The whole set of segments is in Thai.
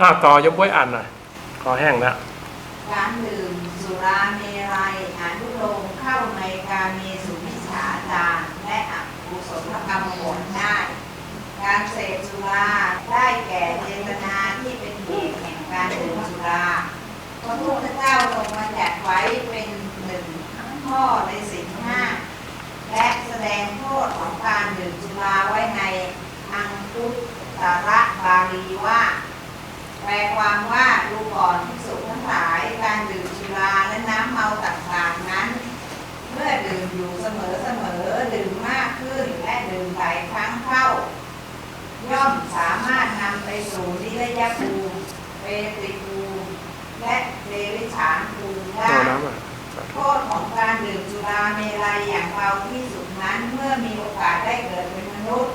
อ่าต่อยกไว้อ่านหน่อยคอแห้งแล้วการดื่มสุราเมรัยอนุโลมเข้าในการเมสุมิฉาจารและอกุศลกรรมผลได้ การเสพสุราได้แก่เจตนาที่เป็นเหตุแห่งการดื่มสุราพระพุทธเจ้าทรงบัญญัติไว้เป็นหนึ่งข้อในสิ่งห้าและแสดงโทษของการดื่มสุราไว้ในอังคุตระบาลีว่า แปลความว่าดูก่อนที่สุทั้งหลาย การดื่มสุราและน้ำเมาต่างๆนั้น เมื่อดื่มอยู่เสมอเสมอๆดื่มมากขึ้นและดื่มหลายครั้งเข้า ย่อมสามารถนำไปสู่นิรยภูมิเปติภูมิและเดริฉานภูมิได้เอาน้ำอะโทษของการดื่มสุราเมลัยอย่างเบาที่สุดนั้นเมื่อมีโอกาสได้เกิดเป็นมนุษย์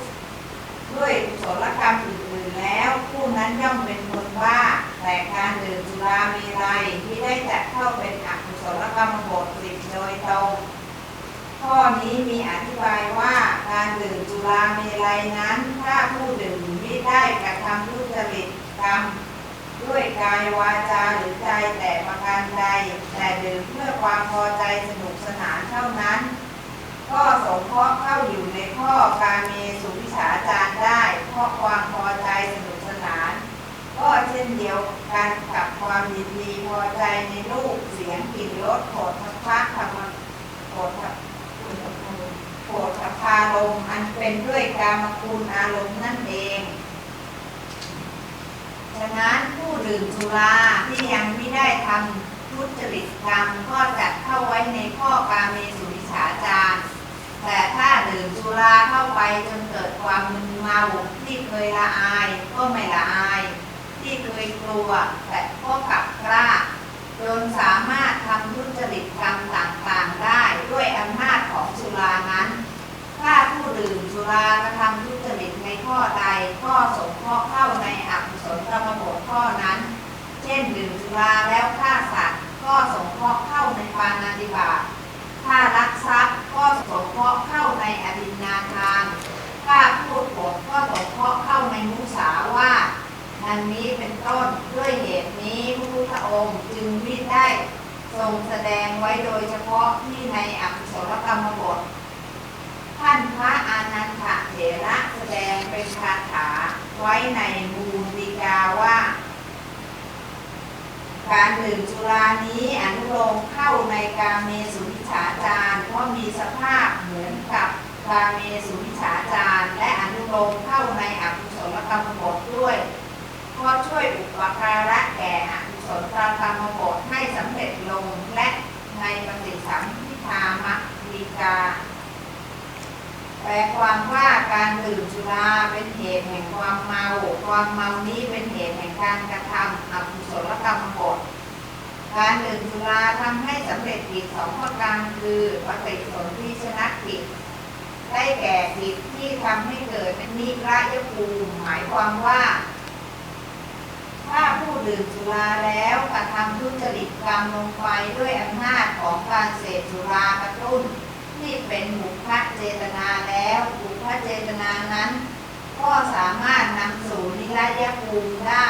ด้วยกุศลกรรมอื่นๆ แล้วผู้นั้นย่อมเป็นคนบ้าแต่การดื่มสุรามลัยที่ได้จัดเข้าเป็นอกุศลกรรมบทสิบโดยตรงข้อนี้มีอธิบายว่าการดื่มสุรามลัยนั้น ถ้าผู้ดื่มไม่ได้กระทำทุจริตกรรมด้วยกายวาจาหรือใจแต่ประการใดแต่ดื่มเพื่อความพอใจสนุกสนานเท่านั้น ก็สงเคราะห์เข้าอยู่ในข้อการเมสุวิชาจารได้ เพราะความพอใจสนุกสนาน ก็ เช่นเดียวกันกับความยินดีพอใจในรูปเสียงกลิ่นรสโผฏฐัพพะธรรมโผฏฐัพโผฏฐัพพารมอันเป็นด้วยกามคุณอารมณ์นั่นเองฉะนั้นผู้ดื่มสุราที่ยังไม่ได้ทำทุจริตกรรมก็จัดเข้าไว้ในข้อกาเมสุวิชาจารแต่ถ้าดื่มสุราเข้าไปจนเกิดความมึนเมาที่เคยละอายก็ไม่ละอาย ที่เคยกลัวแต่ก็กลับกล้าจนสามารถทำทุจริตกรรมต่างๆได้ด้วยอำนาจของสุรานั้น ถ้าผู้ดื่มสุรากระทำทุจริตในข้อใดก็สงเคราะห์เข้าในอกุศลกรรมบทข้อนั้น เช่นดื่มสุราแล้วฆ่าสัตว์ก็สงเคราะห์เข้าในปานาติบาถ้ารักทรัพย์ก็สงเคราะห์เข้าในอดินนาทานถ้าพูดปดก็สงเคราะห์เข้าในมุสาวาท ดังนี้เป็นต้นด้วยเหตุนี้พระพุทธองค์จึงวิได้ทรงแสดงไว้โดยเฉพาะที่ในอกุศลกรรมบท ท่านพระอานันทเถระแสดงเป็นคาถาไว้ในมูลิกาว่า การดื่มสุรานี้อนุโลมเข้าในกาเมสุวิชาจารเพราะมีสภาพเหมือนกับกาเมสุวิชาจารและอนุโลมเข้าในอกุศลกรรมบทด้วย เพราะช่วยอุปการะแก่อกุศลกรรมบทให้สำเร็จลงและในปฏิสัมพิธามติกา แปลความว่าการดื่มสุราเป็นเหตุแห่งความเมา ความเมานี้เป็นเหตุแห่งการกระทำอกุศลกรรมบทการดื่มสุราทำให้สำเร็จกิจสองประการคือปฏิสนธิชนะกิจได้แก่กิจที่ทำให้เกิดนิระยภูมิหมายความว่า ถ้าผู้ดื่มสุราแล้วกระทำทุจริตกรรมลงไปด้วยอำนาจของการเสพสุรากระตุ้น ที่เป็นบุพเจตนาแล้วบุพเจตนานั้น ก็สามารถนำสู่นิรยภูมิได้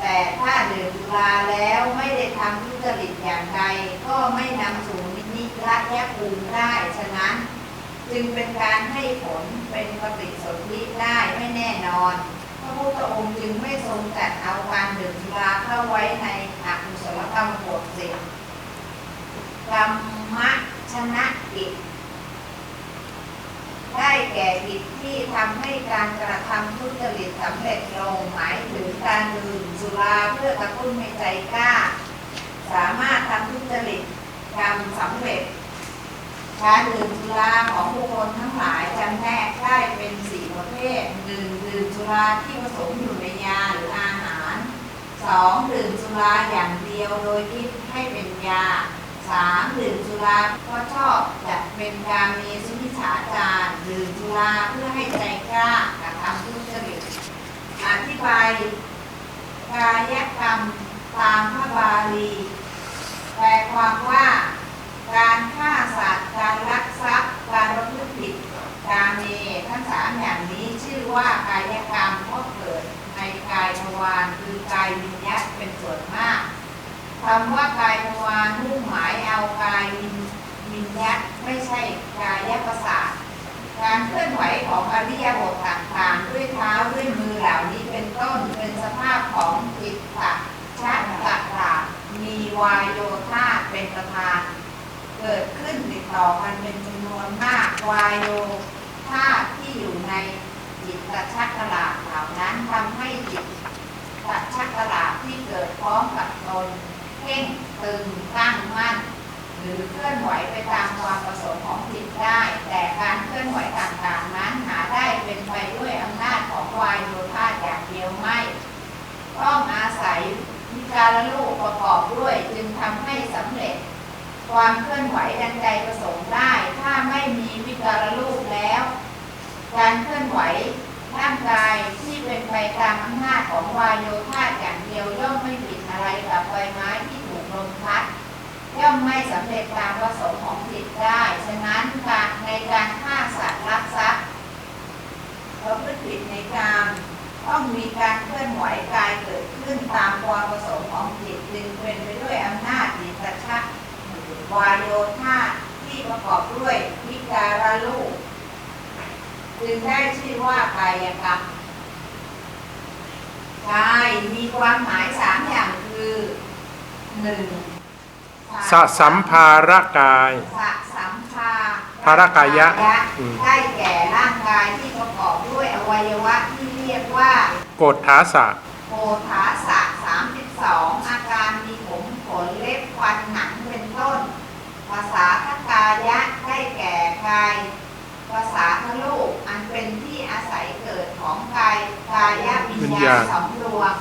แต่ถ้าดื่มสุราแล้วไม่ได้ทำทุจริตอย่างใดก็ไม่นำสู่นิรยภูมิได้ ฉะนั้น จึงเป็นการให้ผลเป็นปฏิสนธิได้ไม่แน่นอน ระพุทธองค์จึงไม่ทรงจัดเอาการดื่มสุราเข้าไว้ในอกุศลกรรมบทสิกรรมชนะกิจได้แก่กิจที่ทำให้การกระทำทุจริตสำเร็จลงหมายถึงการดื่มสุราเพื่อกระตุ้นให้ใจกล้า สามารถทำทุจริตกรรมสำเร็จ การดื่มสุราของบุคคลทั้งหลายจำแนกได้เป็นสี่ประเภทหนึ่งดื่มสุราที่ผสมอยู่ในยาหรืออาหารสองดื่มสุราอย่างเดียวโดยคิดให้เป็นยาสามดื่มสุราเพราะชอบจัดเป็นการมีสุนิฉาจารดื่มสุราเพื่อให้ใจกล้ากระทำทุจริตอธิบายกายกรรมตามพระบาลีแปลความว่า การฆ่าสัตว์ การลักทรัพย์ การประพฤติผิดการเมทั้งสามอย่างนี้ชื่อว่ากายกรรมเพราะเกิดในกายทวารคือกายวิคำว่ากายทวารมุ่งหมายเอากายวิญวิญญัตไม่ใช่กายประสาทการเคลื่อนไหวของอริยบทต่างๆด้วยเท้าด้วยมือเหล่านี้เป็นต้นเป็นสภาพของจิตตะชักตะตามีวายโยธาเป็นประธาน เกิดขึ้นติดต่อกันเป็นจำนวนมากวายโยธาที่อยู่ในจิตตะชักตลาดเหล่านั้นทำให้จิตตะชักตลาดที่เกิดพร้อมกับตนเพ่งตึงตั้งมั่น หรือเคลื่อนไหวไปตามความประสงค์ของจิตได้ แต่การเคลื่อนไหวต่างๆนั้นหาได้เป็นไปด้วยอำนาจของวายโยธาอย่างเดียวไม่ต้องอาศัยวิการลูกประกอบด้วยจึงทำให้สำเร็จ ความเคลื่อนไหวดังใจประสงค์ได้ ถ้าไม่มีวิการลูกแล้ว การเคลื่อนไหวร่างกายที่เป็นไปตามอำนาจของวายโยธาอย่างเดียวย่อมไม่ผิดอะไรกับใบไม้ที่ถูกลมพัดย่อมไม่สำเร็จตามประสงค์ของจิตได้ ฉะนั้นการในการฆ่าสัตว์รักทรัพย์ประพฤติผิดในกามต้องมีการเคลื่อนไหวกายเกิดขึ้นตามความประสงค์ของจิตจึงเป็นไปด้วยอำนาจจิตตชัก วายโยธาที่ประกอบด้วยวิการลูกจึงได้ชื่อว่ากายกรรมกายมีความหมายสามอย่างคือหนึ่งสะสัมภารกายสะสัมภาภารกายะอืมได้แก่ร่างกายที่ประกอบด้วยอวัยวะที่เรียกว่า โกฏฐาสะโพธาสะ32อาการมีผมขนเล็บฟันหนัง เป็นต้น ภาษาทกายะได้แก่กาย ภาษาทลูกอันเป็นที่อาศัยเกิดของกายกายะวิญวิญญาญาณณสองดวง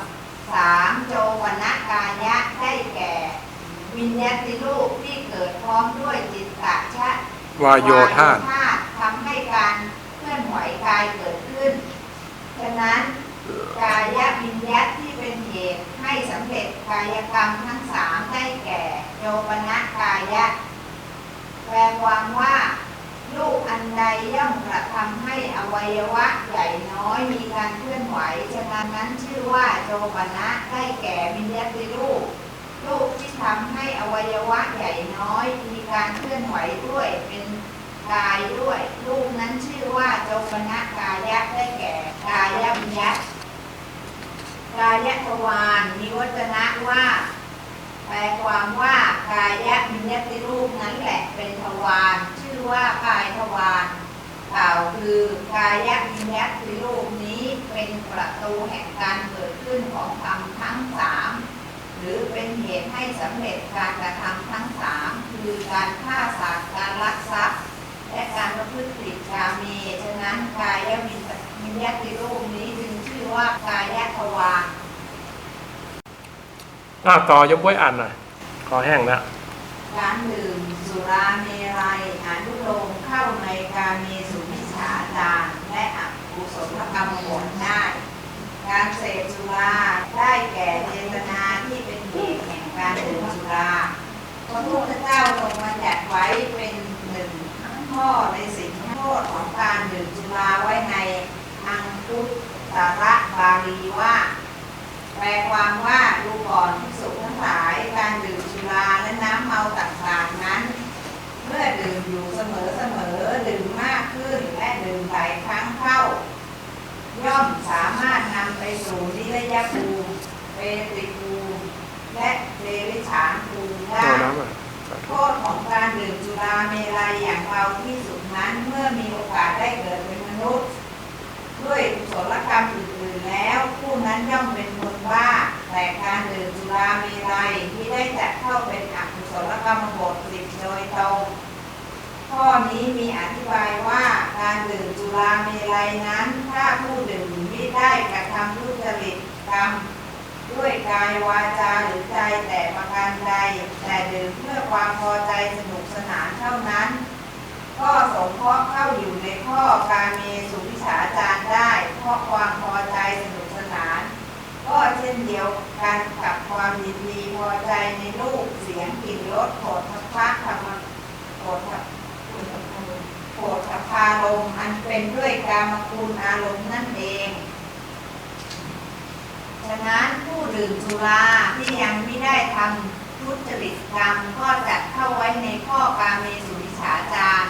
สามโจวนะกายะได้แก่ วิญญาติรูปที่เกิดพร้อมด้วยจิตตะชะวายโยธาวธาตุทำให้การเคลื่อนไหวกายเกิดขึ้น ฉะนั้นกายวิญญาตที่เป็นเหตุ ให้สำเร็จกายกรรมทั้งสามได้แก่โยปนะกายะ แปลความว่าลูกอันใดย่อมกระทำให้อวัยวะใหญ่น้อยมีการเคลื่อนไหวฉะนั้นนั้นชื่อว่าโจปนะได้แก่วิญาติรูปลูกที่ทำให้อวัยวะใหญ่น้อยมีการเคลื่อนไหวด้วยเป็นกายด้วย ลูกนั้นชื่อว่าโจปนะกายะได้แก่กายวิญญาต กายทวารมีวจนะว่า แปลความว่ากายวิญญาติรูปนั้นแหละเป็นทวารชื่อว่ากายทวารกล่าวคือกายวิญญาติรูปนี้เป็นประตูแห่งการเกิดขึ้นของธรรมทั้งสามหรือเป็นเหตุให้สำเร็จการกระทำทั้งสามคือการฆ่าสัตว์การลักทรัพย์ และการประพฤติผิดกาเมฉะนั้นกายวิญวิญญาติรูปนี้ ชื่อว่ากายทวารอ้าวต่อยกไว้อ่านหน่อยคอแห้งแล้วการดื่มสุราเมรัยอนุโลมเข้าในกาเมสุมิฉาจารและอกุศลกรรมผลได้ การเสพสุราได้แก่เจตนาที่เป็นเหตุแห่งการดื่มสุราพระพุทธเจ้าทรงบัญญัติไว้เป็นหนึ่งข้อในสิ่งโทษของการดื่มสุราไว้ในอังคุต ตระบาลีว่า แปลความว่าดูก่อนภิกษุทั้งหลายการดื่มสุราและน้ำเมาต่างๆนั้น เมื่อดื่มอยู่เสมอๆดื่มมากขึ้นและดื่มหลายครั้งเข้า ย่อมสามารถนำไปสู่นิรยภูมิเปติภูมิและเดริฉานภูมิได้ตัวน้ำอะโทษของการดื่มสุราเมรัยอย่างเบาที่สุดนั้นเมื่อมีโอกาสได้เกิดเป็นมนุษย์ ด้วยกุศลกรรมอื่นๆแล้ว ผู้นั้นย่อมเป็นคนบ้า แต่การดื่มสุราเมรัยที่ได้จัดเข้าเป็นอกุศลกรรมบทสิบโดยตรงข้อนี้มีอธิบายว่าการดื่มสุราเมรัยนั้น ถ้าผู้ดื่มไม่ได้กระทำทุจริตกรรม ด้วยกายวาจาหรือใจแต่ประการใดแต่ดื่มเพื่อความพอใจสนุกสนานเท่านั้น ก็สงเคราะห์เข้าอยู่ในข้อการเมสุวิชาจารได้ เพราะความพอใจสนุกสนาน ก็เช่นเดียวกันกับความยินดีพอใจในรูปเสียงกลิ่นรสโผฏฐัพพะธรรมโผฏฐัพโผฏฐัพพารมอันเป็นด้วยกามคุณอารมณ์นั่นเองฉะนั้นผู้ดื่มสุราที่ยังไม่ได้ทำทุจริตกรรมก็จัดเข้าไว้ในข้อกาเมสุวิชาจาร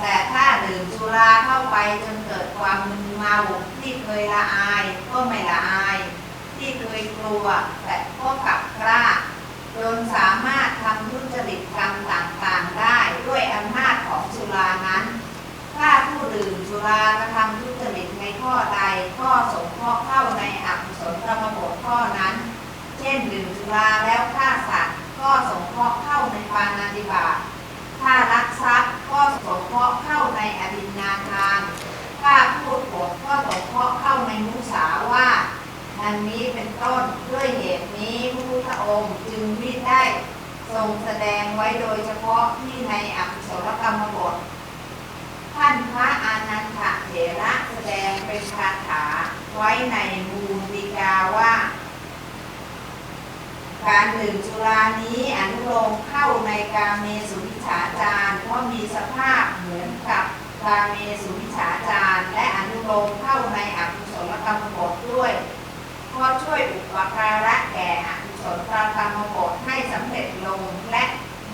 แต่ถ้าดื่มสุราเข้าไปจนเกิดความมึนเมาที่เคยละอายก็ไม่ละอาย ที่เคยกลัวแต่ก็กลับกล้าจนสามารถทำทุจริตกรรมต่างๆได้ด้วยอำนาจของสุรานั้น ถ้าผู้ดื่มสุรากระทำทุจริตในข้อใดข้อสงเคราะห์เข้าในอกุศลกรรมบทข้อนั้น เช่นดื่มสุราแล้วฆ่าสัตว์ก็สงเคราะห์เข้าในปานาติบาต ถ้ารักทรัพย์ก็สงเคราะห์เข้าในอดินนาทานถ้าพูดปดก็สงเคราะห์เข้าในมุสาวาทดังนี้เป็นต้นด้วยเหตุนี้พระพุทธองค์จึงวิได้ทรงแสดงไว้โดยเฉพาะที่ในอกุศลกรรมบท ท่านพระอานันทเถระแสดงเป็นคาถาไว้ในมูลดีกาว่า การดื่มสุรานี้อนุโลมเข้าในกาเมสุ วิชาจารเพราะมีสภาพเหมือนกับกาเมสุวิชาจารและอนุโลมเข้าในอกุศลกรรมบทด้วยเพราะช่วยอุปการะแก่อกุศลกรรมบทให้สำเร็จลงและ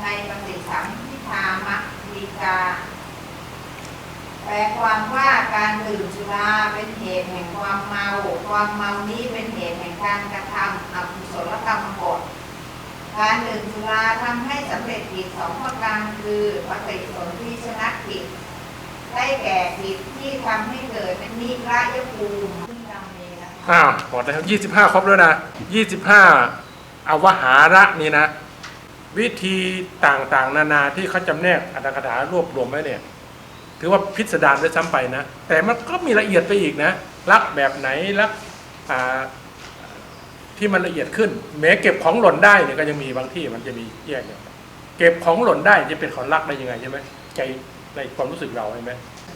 ในปฏิสัมพิธามดีกา แปลความว่าการดื่มสุราเป็นเหตุแห่งความเมา ความเมานี้เป็นเหตุแห่งการกระทำอกุศลกรรมบท การดื่มสุราทำให้สำเร็จกิจสองประการคือปฏิสนธิชนะกิจได้แก่กิจที่ทำให้เกิดเป็นนิรายภูมิที่เรามีนะอ้าวหมดแล้วยี่สิบห้าครบแล้วนะยี่สิบห้าอวหาระนี่นะ วิธีต่างๆ นานาที่เขาจำแนกอัตถกถารวบรวมไว้เนี่ยถือว่าพิสดารด้วยซ้ำไปนะ แต่มันก็มีละเอียดไปอีกนะ รักแบบไหนรักอ่า ที่มันละเอียดขึ้น แม้เก็บของหล่นได้เนี่ยก็ยังมีบางที่มันจะมีแยกเนี่ยเก็บของหล่นได้จะเป็นของรักได้ยังไงใช่ไหมใจในความรู้สึกเราใช่ไหม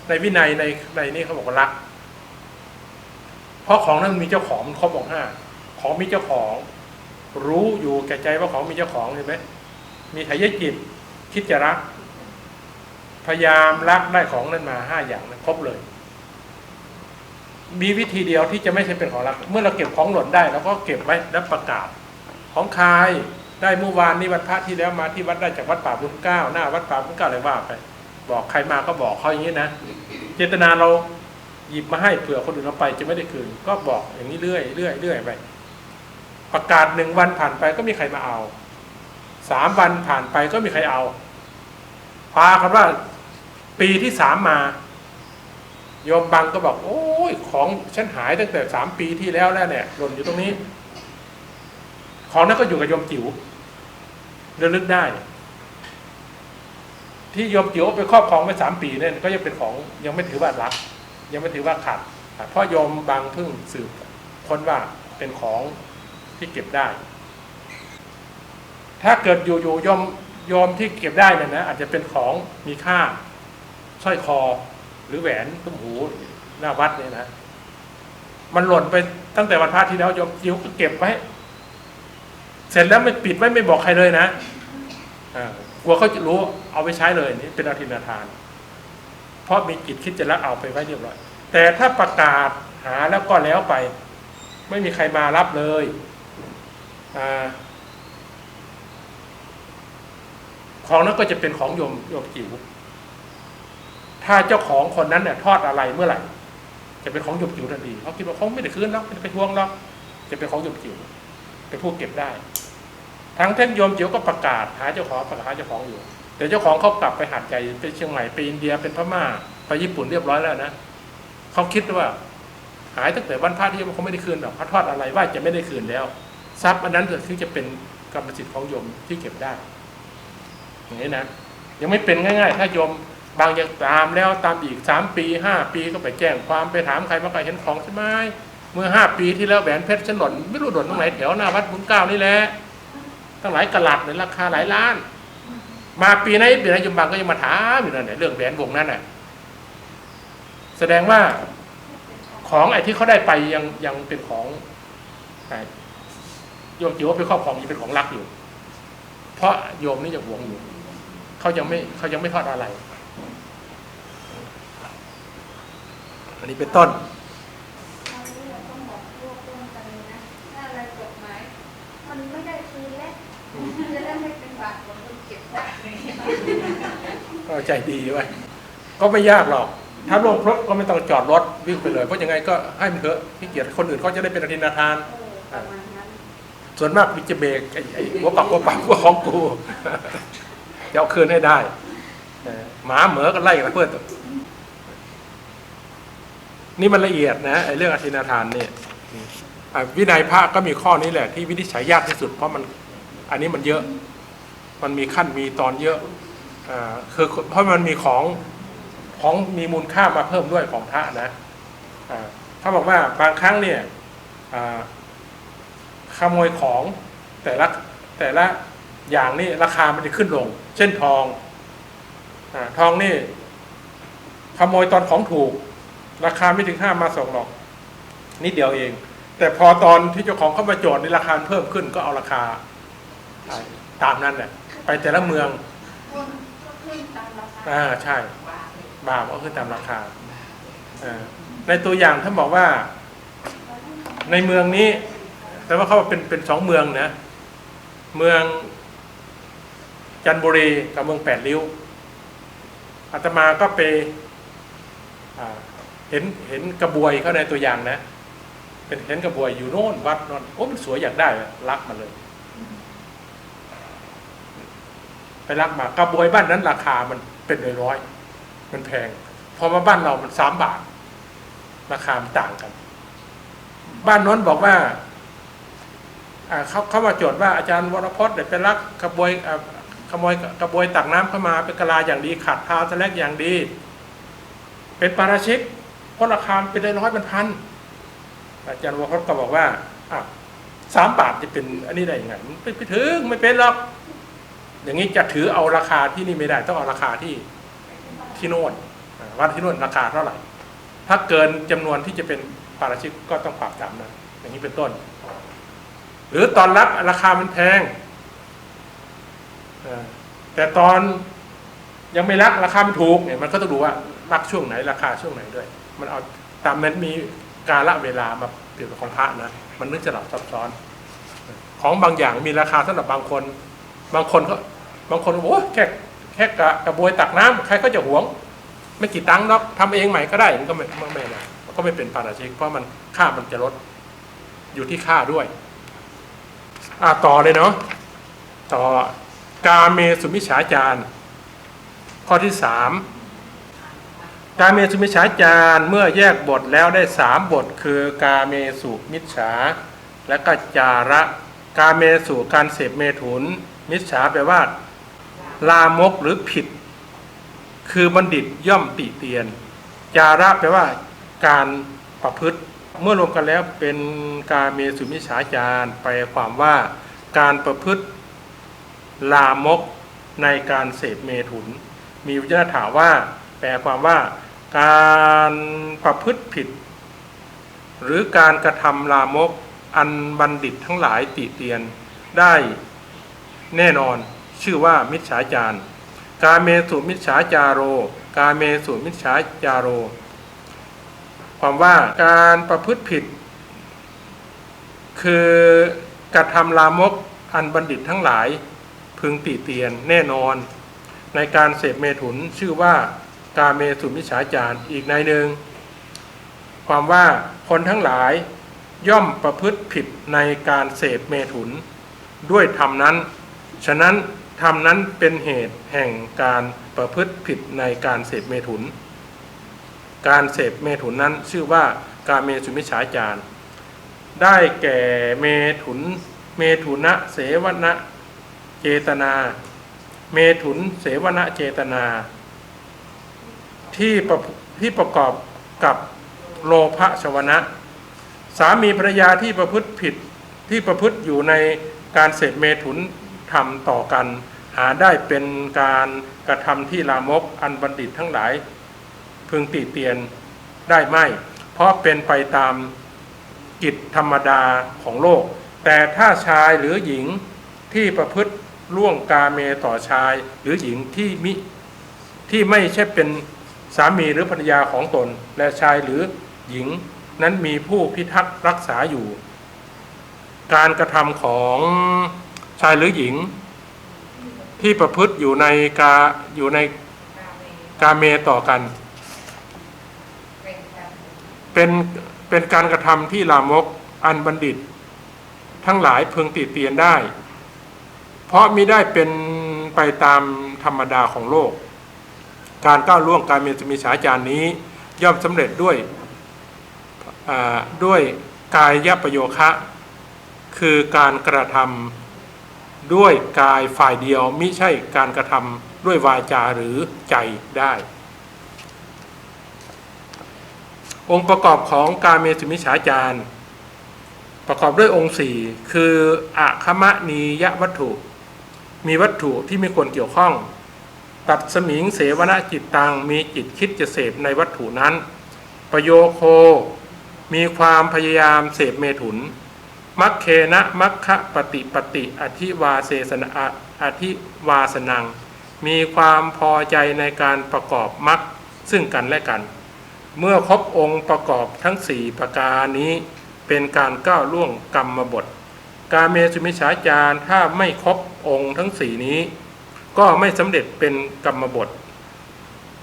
ในวินัยในในนี้เขาบอกว่ารัก เพราะของนั้นมีเจ้าของมันครบองห้าของมีเจ้าของ รู้อยู่แก่ใจว่าของมีเจ้าของเห็นไหมมีไถยจิตคิดจะรัก พยายามรักได้ของนั้นมาห้าอย่างนั้นครบเลย มีวิธีเดียวที่จะไม่ใช่เป็นของรักเมื่อเราเก็บของหล่นได้เราก็เก็บไว้แล้วประกาศ ของใครได้เมื่อวานนี้วันพระที่แล้วมาที่วัดได้จากวัดป่าบุญเก้าหน้าวัดป่าบุญเก้าเลยว่าไป บอกใครมาก็บอกเขาอย่างนี้นะ เจตนาเราหยิบมาให้เผื่อคนอื่นเอาไปจะไม่ได้คืน ก็บอกอย่างนี้เรื่อยเรื่อยเรื่อยไปประกาศหนึ่งวันผ่านไปก็มีใครมาเอาสามวันผ่านไปก็มีใครเอาพากันว่าปีที่สามมา โยมบังก็บอก โอ้ยของฉันหายตั้งแต่สามปีที่แล้วแล้วเนี่ยหล่นอยู่ตรงนี้ ของนั้นก็อยู่กับโยมจิ๋วเระลึกได้ ที่โยมจิ๋วไปครอบครองไว้สามปีเนี่ยก็ยังเป็นของยังไม่ถือว่ารัก ยังไม่ถือว่าขาดเพราะโยมบางเพิ่งสืบค้นว่าเป็นของที่เก็บได้ ถ้าเกิดอยู่อยู่ๆยมยมที่เก็บได้เนี่ยนะอาจจะเป็นของมีค่าสร้อยคอ หรือแหวนตุ้มหูหน้าวัดเนี่ยนะมันหล่นไปตั้งแต่วันพระที่แล้วโยมจิ๋วก็เก็บไว้ เสร็จแล้วไม่ปิดไว้ไม่บอกใครเลยนะกลัวเขาจะรู้เอาไปใช้เลยนี่เป็นอาทินาทาน เพราะมีจิตคิดจะละเอาไปไว้เรียบร้อยแต่ถ้าประกาศหาแล้วก็แล้วไป ไม่มีใครมารับเลยอของนั้นก็จะเป็นของโยมโยมจิ๋ว ถ้าเจ้าของคนนั้นเนี่ยทอดอะไรเมื่อไหร่ จะเป็นของโยมจิ๋วทันทีเขาคิดว่าเขาไม่ได้คืนหรอกไม่ได้ไปทวงหรอกจะเป็นของโยมจิ๋วเป็นผู้เก็บได้ ทั้งเท่นโยมจิ๋วก็ประกาศหาเจ้าของประกาศหาเจ้าของอยู่ แต่เจ้าของเขากลับไปหาดใหญ่ไปเชียงใหม่ไปอินเดียเป็นพม่าไปญี่ปุ่นเรียบร้อยแล้วนะเขาคิดว่า หายตั้งแต่วันพระที่เขาไม่ได้คืนหรอกเขาทอดอะไรว่าจะไม่ได้คืนแล้วทรัพย์อันนั้นถึงจะเป็นกรรมสิทธิ์ของโยมที่เก็บได้อย่างนี้นะยังไม่เป็นง่าย ๆ ถ้าโยม บางยังตามแล้วตามอีกสามปีห้าปีก็ไปแจ้งความไปถามใครมาใครเห็นของใช่ไหมเมื่อห้าปีที่แล้วแหวนเพชรฉันหล่นไม่รู้หล่นตรงไหนแถวหน้าวัดบุญเก้านี่แหละตั้งหลายกะลัดเลยราคาหลายล้าน มาปีไหนปีไหนยมบางก็ยังมาถามอยู่นั่นแหละเรื่องแหวนวงนั้นน่ะแสดงว่าของไอ้ที่เขาได้ไปยังยังเป็นของโยมจิ๋วว่าเป็นครอบครองยังเป็นของรักอยู่ เพราะโยมนี่ยังหวงอยู่เขายังไม่เขายังไม่ทอดอะไร อันนี้เป็นต้นตอนนี้เราต้องบอกรวบรวมกันเลยนะถ้าอะไรกฎหมายมันไม่ได้คืนแล้วจะได้บาทผมก็เก็บได้ก็ใจดีไว้ยก็ไม่ยากหรอก ถ้าลงพรบก็ไม่ต้องจอดรถวิ่งไปเลย เพราะยังไงก็ให้มันเถอะขี้เกียจคนอื่นเขาจะได้เป็นอธินาทานเออประมาณนั้นส่วนมากวิจเบรกไอ้ไอ้หัวปักหัวปักหัวของกูจะเอาคืนให้ได้เออหมาเหมือก็ไล่กันเพื่อน นี่มันละเอียดนะไอ้เรื่องอธินาทานเนี่ยวินัยพระก็มีข้อนี้แหละที่วินิจฉัยยากที่สุด เพราะมันอันนี้มันเยอะ มันมีขั้นมีตอนเยอะอคือเพราะมันมีของของมีมูลค่ามาเพิ่มด้วยของพระนะอ่าเขาบอกว่าบางครั้งเนี่ยขโมยของแต่ละแต่ละอย่างนี่ราคามันจะขึ้นลง เช่นทองอทองนี่ขโมยตอนของถูก ราคาไม่ถึงห้ามาส่งหรอกนิดเดียวเอง แต่พอตอนที่เจ้าของเข้ามาโจทย์ในราคาเพิ่มขึ้นก็เอาราคาตามนั้นแหละไปแต่ละเมืองคนก็ขึ้นตามราคาอ่าใช่ บาปก็คือตามราคาอ่าในตัวอย่างท่านบอกว่า ในเมืองนี้ แต่ว่าเขาเป็นเป็นสองเมืองนะเมืองจันทบุรีกับเมืองแปดริ้วอาตมาก็ไปอ่า เห็นเห็นกระบวยเขาในตัวอย่างนะ เป็นเห็นกระบวยอยู่โน่นวัดโน่นโอ้มันสวยอยากได้รักมาเลย ไปรักมากระบวยบ้านนั้นราคามันเป็นร้อยมันแพงพอมาบ้านเรามันสามบาท ราคามันต่างกัน บ้านโน้นบอกว่าเขาเขามาโจทย์ว่าอาจารย์วรพจน์เนี่ยเป็นรักกระบวยขโมยกระบวยตักน้ำเข้ามาเป็นกะลาอย่างดีขัดเท้าสแลกอย่างดี เป็นปาราชิก เพราะราคาเป็นร้อยๆมันพันอาจารย์วรพจน์ก็บอกว่าอสามบาทจะเป็นอันนี้ได้ยังไงมันไม่ไปถึงไม่เป็นหรอกอย่างนี้จะถือเอาราคาที่นี่ไม่ได้ ต้องเอาราคาที่ที่โน่นอ่าวัดที่โน่นราคาเท่าไหร่ ถ้าเกินจำนวนที่จะเป็นปาราชิกก็ต้องปรับตามนั้นอย่างนี้เป็นต้น หรือตอนรับราคามันแพงแต่ตอนยังไม่รักราคามันถูกเนี่ยมันก็ต้องดูว่ารักช่วงไหนราคาช่วงไหนด้วย มันเอาตามนั้นมีกาละเวลามาเปรียบกับของพระนะมันนึกจะหลับซับซ้อน ของบางอย่างมีราคาสำหรับบางคน บางคนก็บางคนโอ้แค่แค่กระกระบวยตักน้ำใครก็จะหวง ไม่กี่ตังค์หรอกทำเองใหม่ก็ได้มันก็ไม่ไม่ไม่นะมันก็ไม่เป็นปาราชิกเพราะมันค่ามันจะลดอยู่ที่ค่าด้วยอ่าต่อเลยเนาะต่อกาเมสุมิฉาจารข้อที่สาม กาเมสุมิฉาจารเมื่อแยกบทแล้วได้สามบท คือกาเมสุมิจฉา และก็จาระ กาเมสุการเสพเมถุน มิจฉาแปลว่า ลามกหรือผิด คือบัณฑิตย่อมติเตียน จาระแปลว่าการประพฤติ เมื่อรวมกันแล้วเป็นการเมสุมิฉาจารไปลความว่าการประพฤติ ลามกในการเสพเมถุน มีวิจารณ์ถามว่า แปลความว่า การประพฤติผิด หรือการกระทำลามกอันบัณฑิตทั้งหลายติเตียนได้แน่นอนชื่อว่ามิจฉาจารกาเมสุมิจฉาจาโร กาเมสุมิจฉาจาโร ความว่าการประพฤติผิด คือกระทำลามกอันบัณฑิตทั้งหลายพึงติเตียนแน่นอน ในการเสพเมถุนชื่อว่า กาเมสุมิฉาจารอีกในหนึ่ง ความว่าคนทั้งหลายย่อมประพฤติผิดในการเสพเมถุน ด้วยธรรมนั้น ฉะนั้นธรรมนั้นเป็นเหตุแห่งการประพฤติผิดในการเสพเมถุน การเสพเมถุนนั้นชื่อว่าการเมสุมิฉาจารได้แก่เมถุน เมถุนะเสวนะเจตนา เมถุนเสวนะเจตนา ที่ประที่ประกอบกับโลภะชวนะ สามีภรรยาที่ประพฤติผิดที่ประพฤติอยู่ในการเสพเมถุนทำต่อกัน หาได้เป็นการกระทำที่ลามกอันบัณฑิตทั้งหลาย พึงติเตียนได้ไม่ เพราะเป็นไปตามกิจธรรมดาของโลก แต่ถ้าชายหรือหญิงที่ประพฤติล่วงกาเมต่อชายหรือหญิงที่มิที่ไม่ใช่เป็น สามีหรือภรรยาของตนและชายหรือหญิงนั้นมีผู้พิทักษ์รักษาอยู่ การกระทำของชายหรือหญิง ที่ประพฤติอยู่ในกาอยู่ในกาเมต่อกัน เป็นเป็นการกระทำที่ลามกอันบัณฑิต ทั้งหลายพึงติเตียนได้ เพราะมิได้เป็นไปตามธรรมดาของโลก การก้าวล่วงการเมสุมิฉาจารนี้ ย่อมสำเร็จด้วยอ่าด้วยกายยประโยคะ คือการกระทำด้วยกายฝ่ายเดียวมิใช่การกระทำด้วยวาจาหรือใจได้ องค์ประกอบของการเมสุมิฉาจารประกอบด้วยองค์สี่คืออะคมะนียวัตถุ มีวัตถุที่ไม่ควรเกี่ยวข้อง ตัดสมิงเสวนจิตตังมีจิตคิดจะเสพในวัตถุนั้น ประโยโค มีความพยายามเสพเมถุน มัคเคนะมัคคะปฏิปฏิอธิวาเสสนะอธิวาสนัง มีความพอใจในการประกอบมัคซึ่งกันและกัน เมื่อครบองค์ประกอบทั้งสี่ประการนี้เป็นการก้าวล่วงกรรมบท การเมสุมิฉาจารถ้าไม่ครบองค์ทั้งสี่นี้ ก็ไม่สำเร็จเป็นกรรมบท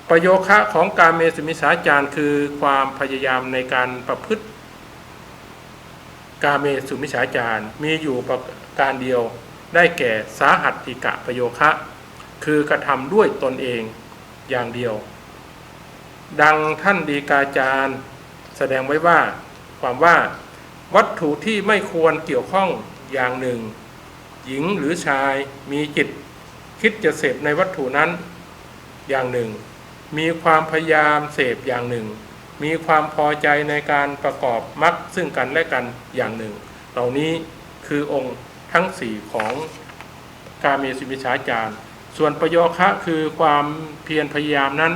ประโยคะของการเมสุมิฉาจารคือความพยายามในการประพฤติการเมสุมิฉาจารมีอยู่ประการเดียวได้แก่สาหัตติกะประโยคะ คือกระทำด้วยตนเองอย่างเดียว ดังท่านดีกาจารย์แสดงไว้ว่า ความว่าวัตถุที่ไม่ควรเกี่ยวข้องอย่างหนึ่ง หญิงหรือชายมีจิต คิดจะเสพในวัตถุนั้นอย่างหนึ่ง มีความพยายามเสพอย่างหนึ่ง มีความพอใจในการประกอบมรรคซึ่งกันและกันอย่างหนึ่ง เหล่านี้คือองค์ทั้งสี่ของการมีสิมิชาจารย์ ส่วนประโยคะคือความเพียรพยายามนั้น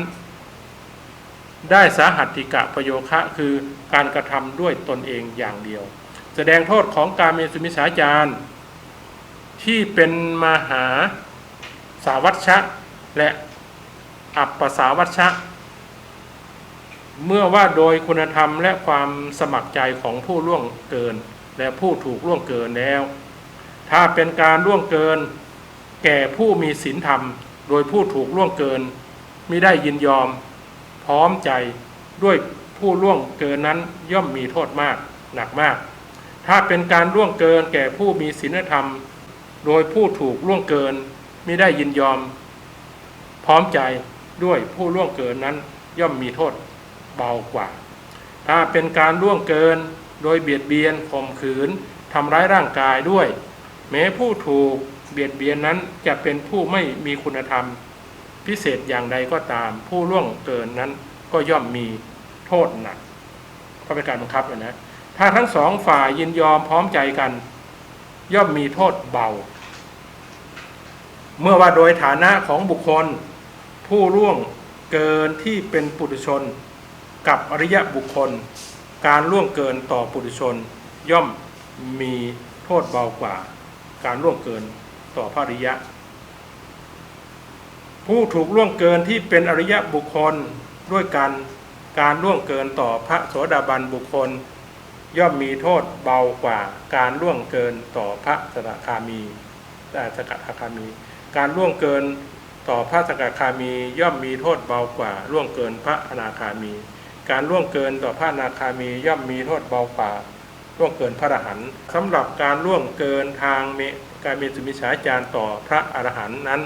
ได้สาหัตติกะประโยคะคือการกระทำด้วยตนเองอย่างเดียว แสดงโทษของกาเมสุมิสาจารย์ที่เป็นมหา สาวัชชะ และอัปปสาวัชชะ เมื่อว่าโดยคุณธรรมและความสมัครใจของผู้ล่วงเกิน และผู้ถูกล่วงเกินแล้ว ถ้าเป็นการล่วงเกิน แก่ผู้มีศีลธรรม โดยผู้ถูกล่วงเกินไม่ได้ยินยอม พร้อมใจด้วยผู้ล่วงเกินนั้นย่อมมีโทษมากหนักมาก ถ้าเป็นการล่วงเกินแก่ผู้มีศีลธรรม โดยผู้ถูกล่วงเกิน ม่ได้ยินยอมพร้อมใจด้วยผู้ล่วงเกินนั้นย่อมมีโทษเบากว่า ถ้าเป็นการล่วงเกินโดยเบียดเบียนข่มขืนทำร้ายร่างกายด้วย แม้ผู้ถูกเบียดเบียนนั้นจะเป็นผู้ไม่มีคุณธรรม พิเศษอย่างใดก็ตาม ผู้ล่วงเกินนั้นก็ย่อมมีโทษหนักก็เป็นการบังคับนะถ้าทั้งสองฝ่ายยินยอมพร้อมใจกัน ย่อมมีโทษเบา เมื่อว่าโดยฐานะของบุคคล ผู้ล่วงเกินที่เป็นปุถุชน กับอริยบุคคล การล่วงเกินต่อปุถุชน ย่อมมีโทษเบากว่า การล่วงเกินต่อพระอริยะ ผู้ถูกล่วงเกินที่เป็นอริยบุคคลด้วยกันการล่วงเกินต่อพระโสดาบันบุคคล ย่อมมีโทษเบากว่า การล่วงเกินต่อพระสกคามีแต่สกทาคามี การล่วงเกินต่อพระสกคามีย่อมมีโทษเบากว่าล่วงเกินพระอนาคามี การล่วงเกินต่อพระอนาคามีย่อมมีโทษเบากว่าล่วงเกินพระอรหันต์สำหรับการล่วงเกินทางเมการมีสุมิชาจารต่อพระอรหันต์นั้น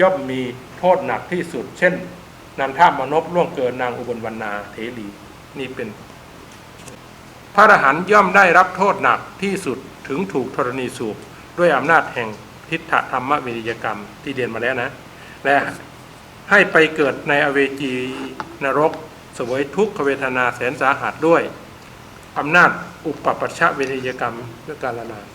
ย่อมมีโทษหนักที่สุด เช่นนันทามนพล่วงเกินนางอุบลวรรณาเทรีนี่เป็น พระอรหันต์ย่อมได้รับโทษหนักที่สุดถึงถูกธรณีสูบด้วยอำนาจแห่ง ทิฏฐธรรมวิริยกรรมที่เรียนมาแล้วนะและให้ไปเกิดในอเวจีนรกสวยทุกขเวทนาแสนสาหัสด้วยอำนาจอุปปัชชะวิริยกรรมด้วยการละนาน